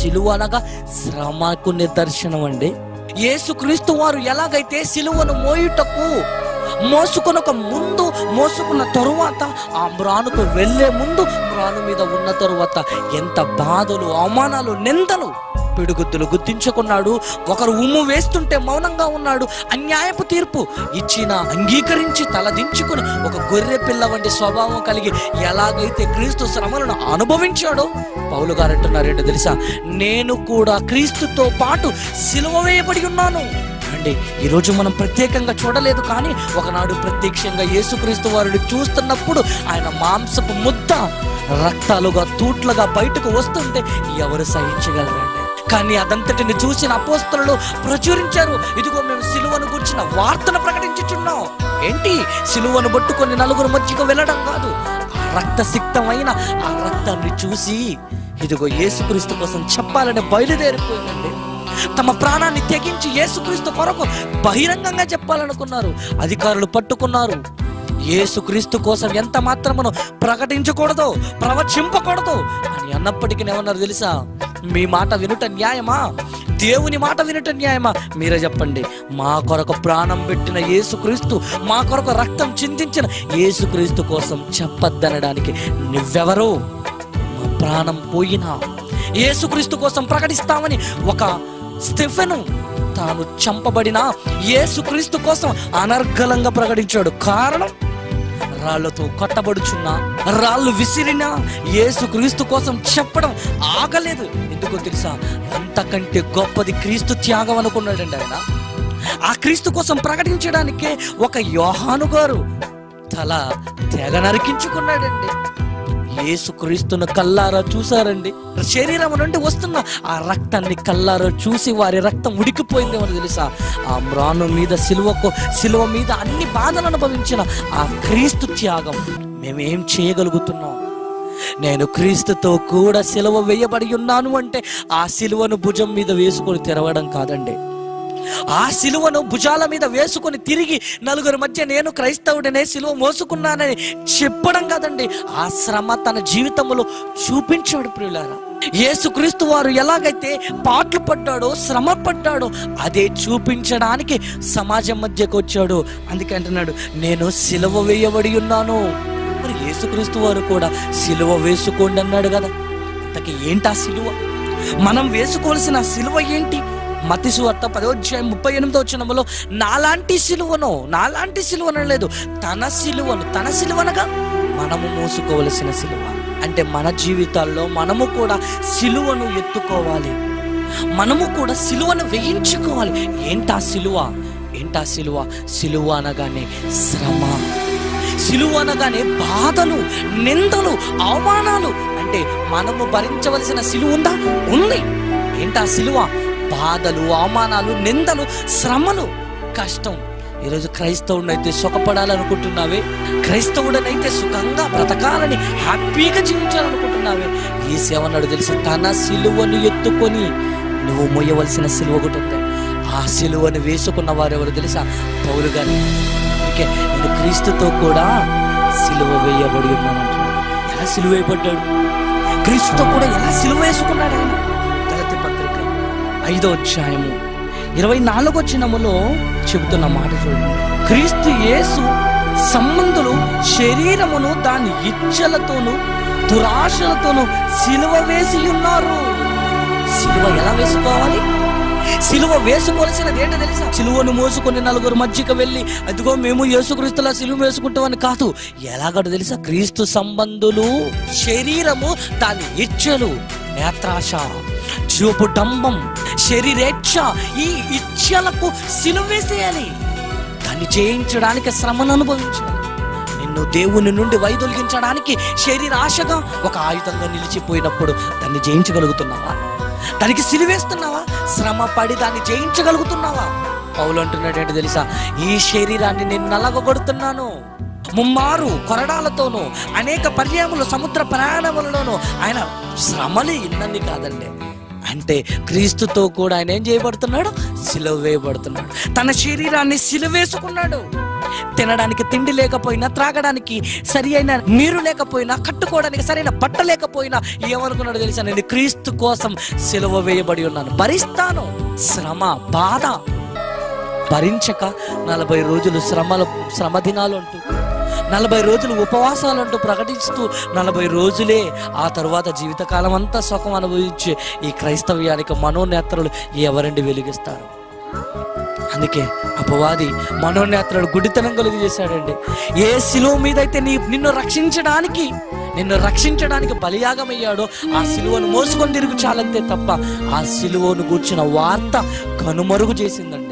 సిలువ అనగా శ్రమకు నిదర్శనం అండి. యేసుక్రీస్తు వారు ఎలాగైతే సిలువను మోయుటకు మోసుకొనక ముందు మోసుకున్న తరువాత ఆ మ్రానుకు వెళ్ళే ముందు మ్రాను మీద ఉన్న తరువాత ఎంత బాధలు అవమానాలు నిందలు పిడుగుద్దులు గుర్తించుకున్నాడు. ఒకరు ఉమ్ము వేస్తుంటే మౌనంగా ఉన్నాడు. అన్యాయపు తీర్పు ఇచ్చిన అంగీకరించి తలదించుకుని ఒక గొర్రె పిల్ల వంటి స్వభావం కలిగి ఎలాగైతే క్రీస్తు శ్రమలను అనుభవించాడో? పౌలు గారు అంటున్నారేంటో తెలుసా? నేను కూడా క్రీస్తుతో పాటు సిలువ వేయబడి ఉన్నాను. అండి ఈరోజు మనం ప్రత్యేకంగా చూడలేదు కానీ ఒకనాడు ప్రత్యక్షంగా యేసుక్రీస్తు వారిని చూస్తున్నప్పుడు ఆయన మాంసపు ముద్ద రక్తాలుగా తూట్లుగా బయటకు వస్తుంటే ఎవరు సహించగలరండి? కానీ అదంతటిని చూసిన అపోస్తలు ప్రచురించారు. ఇదిగో మేము సిలువను గురించిన వార్తను ప్రకటించుచున్నాం. ఏంటి? సిలువను పట్టుకొని నలుగురు మధ్యకు వెళ్ళడం కాదు. ఆ రక్తసిక్తమైన ఆ రక్తాన్ని చూసి ఇదిగో యేసుక్రీస్తు కోసం చెప్పాలని బయలుదేరిపోయిందండి. తమ ప్రాణాన్ని తెగించి యేసుక్రీస్తు కొరకు బహిరంగంగా చెప్పాలనుకున్నారు. అధికారులు పట్టుకున్నారు. యేసుక్రీస్తు కోసం ఎంత మాత్రమును ప్రకటించకూడదు ప్రవచింపకూడదు అని అన్నప్పటికీ ఏమన్నారు తెలుసా? మీ మాట వినుట న్యాయమా? దేవుని మాట వినుట న్యాయమా? మీరే చెప్పండి. మా కొరకు ప్రాణం పెట్టిన యేసుక్రీస్తు మా కొరకు రక్తం చిందించిన యేసుక్రీస్తు కోసం చెప్పద్దనడానికి నువ్వెవరు? మా ప్రాణం పోయినా యేసుక్రీస్తు కోసం ప్రకటిస్తామని ఒక స్టెఫెను తాను చంపబడిన యేసుక్రీస్తు కోసం అనర్గళంగా ప్రకటించాడు. కారణం? రాళ్ళతో కొట్టబడుచున్నా రాళ్ళు విసిరినా యేసుక్రీస్తు కోసం చెప్పడం ఆగలేదు. ఎందుకో తెలుసా? అంతకంటే గొప్పది క్రీస్తు త్యాగం అనుకున్నాడండి ఆయన. ఆ క్రీస్తు కోసం ప్రకటించడానికే ఒక యోహాను గారు తల తెగ నరికించుకున్నాడండి. యేసుక్రీస్తును కల్లారా చూసారండి శరీరం నుండి వస్తున్న ఆ రక్తాన్ని కల్లారా చూసి వారి రక్తం ఉడికిపోయిందేమో తెలుసా? ఆ మ్రాను మీద సిలువకు సిలువ మీద అన్ని బాధలు అనుభవించిన ఆ క్రీస్తు త్యాగం మేమేం చేయగలుగుతున్నాం? నేను క్రీస్తుతో కూడా సిలువ వేయబడి ఉన్నాను అంటే ఆ సిలువను భుజం మీద వేసుకొని తెరవడం కాదండి. ఆ సిలువను భుజాల మీద వేసుకొని తిరిగి నలుగురి మధ్య నేను క్రైస్తవుడనే సిలువ మోసుకున్నానని చెప్పడం కాదండి. ఆ శ్రమ తన జీవితంలో చూపించాడు ప్రియులారా. యేసుక్రీస్తు వారు ఎలాగైతే పాటలు పడ్డాడో శ్రమ పడ్డాడో అదే చూపించడానికి సమాజం మధ్యకు వచ్చాడు. అందుకే అంటున్నాడు నేను సిలువ వేయబడి ఉన్నాను. మరి యేసుక్రీస్తు వారు కూడా సిలువ వేసుకోండి అన్నాడు కదా. ఇంతకీ ఏంటా సిలువ? మనం వేసుకోవాల్సిన సిలువ ఏంటి? మతిసు అత్త పదోధ్యాయం ముప్పై ఎనిమిదో వచ్చినములో నాలాంటి సిలువను నాలాంటి సిలువను లేదు. తన సిలువను తన సిలువనగా మనము మోసుకోవలసిన సిలువ. అంటే మన జీవితాల్లో మనము కూడా సిలువను ఎత్తుకోవాలి. మనము కూడా సిలువను వేయించుకోవాలి. ఏంటా సిలువ? ఏంటా సిలువ? సిలువ అనగానే శ్రమ. సిలువ అనగానే బాధలు నిందలు అవమానాలు. అంటే మనము భరించవలసిన సిలువ ఉందా? ఉంది. ఏంటా సిలువ? బాధలు అవమానాలు నిందలు శ్రమలు కష్టం. ఈరోజు క్రైస్తవుడినైతే సుఖపడాలనుకుంటున్నావే? క్రైస్తవుడనైతే సుఖంగా బ్రతకాలని హ్యాపీగా జీవించాలనుకుంటున్నావే? ఈ సేవన్నాడు తెలిసి తన సిలువను ఎత్తుకొని నువ్వు మొయ్యవలసిన సిలువ ఒకటి ఉంది. ఆ సిలువను వేసుకున్న వారు ఎవరు తెలుసా? పౌరు గారు. అందుకే నేను క్రీస్తుతో కూడా సిలువ వేయబడి ఉన్నానంటున్నాడు ఎలా సిలువ వేయబడ్డాడు? క్రీస్తుతో కూడా ఎలా సిలువ వేసుకున్నాడు ఆయన? ఐదో అధ్యాయము. ఇరవై నాలుగో చిన్నములో చెబుతున్న మాట చూడండి. క్రీస్తు యేసు సంబంధులు శరీరమును దాని ఇచ్చలతోనూ దురాశలతోనూ సిలువ వేసి ఉన్నారు. సిలువ ఎలా వేసుకోవాలి? సిలువ వేసుకోవాల్సినది ఏంటో తెలుసా? సిలువను మోసుకొని నలుగురు మధ్యకి వెళ్ళి అదిగో మేము యేసుక్రీస్తులా సిలువ వేసుకుంటామని కాదు. ఎలాగో తెలుసా? క్రీస్తు సంబంధులు శరీరము దాని ఇచ్చలు నేత్రాశ జీవపు డంబం శరీరేచ్ఛ ఈ ఇచ్చలకు సిలువేసేయాలి దాన్ని జయించడానికి శ్రమను అనుభవించాలి. నిన్ను దేవుని నుండి వైదొలిగించడానికి శరీర ఆశగా ఒక ఆయుధంగా నిలిచిపోయినప్పుడు దాన్ని జయించగలుగుతున్నావా? దానికి సిలివేస్తున్నావా శ్రమ పడి దాన్ని జయించగలుగుతున్నావా? పౌలు అంటున్నాడు తెలుసా? ఈ శరీరాన్ని నేను నలగొడుతున్నాను ముమ్మారు కొరడాలతోనూ అనేక పర్యాములు సముద్ర ప్రయాణములలోనూ ఆయన శ్రమలు ఇన్నన్ని కాదండి. అంటే క్రీస్తుతో కూడా ఆయన ఏం చేయబడుతున్నాడు? సిలువ వేయబడుతున్నాడు తన శరీరాన్ని సిలువేసుకున్నాడు. తినడానికి తిండి లేకపోయినా త్రాగడానికి సరి అయిన నీరు లేకపోయినా కట్టుకోవడానికి సరైన బట్ట లేకపోయినా ఏమనుకున్నాడు తెలుసా? నేను క్రీస్తు కోసం సిలువ వేయబడి ఉన్నాను. భరిస్తాను. శ్రమ బాధ. భరించక నలభై రోజులు శ్రమల శ్రమ దినాలు అంటూ నలభై రోజులు ఉపవాసాలు అంటూ ప్రకటిస్తూ నలభై రోజులే ఆ తర్వాత జీవితకాలం అంతా సుఖం అనుభవించే ఈ క్రైస్తవ్యానికి మనోనేత్రలు ఎవరండి వెలిగిస్తారు? అందుకే అపవాది మనోనేత్రలు గుడితనం కలుగు చేశాడండి ఏ శిలువ మీద అయితే నీ నిన్ను రక్షించడానికి నిన్ను రక్షించడానికి బలియాగమయ్యాడో ఆ సిలువను మోసుకొని తిరుగు చాలంతే తప్ప ఆ సిలువను కూర్చున్న వార్త కనుమరుగు చేసిందండి.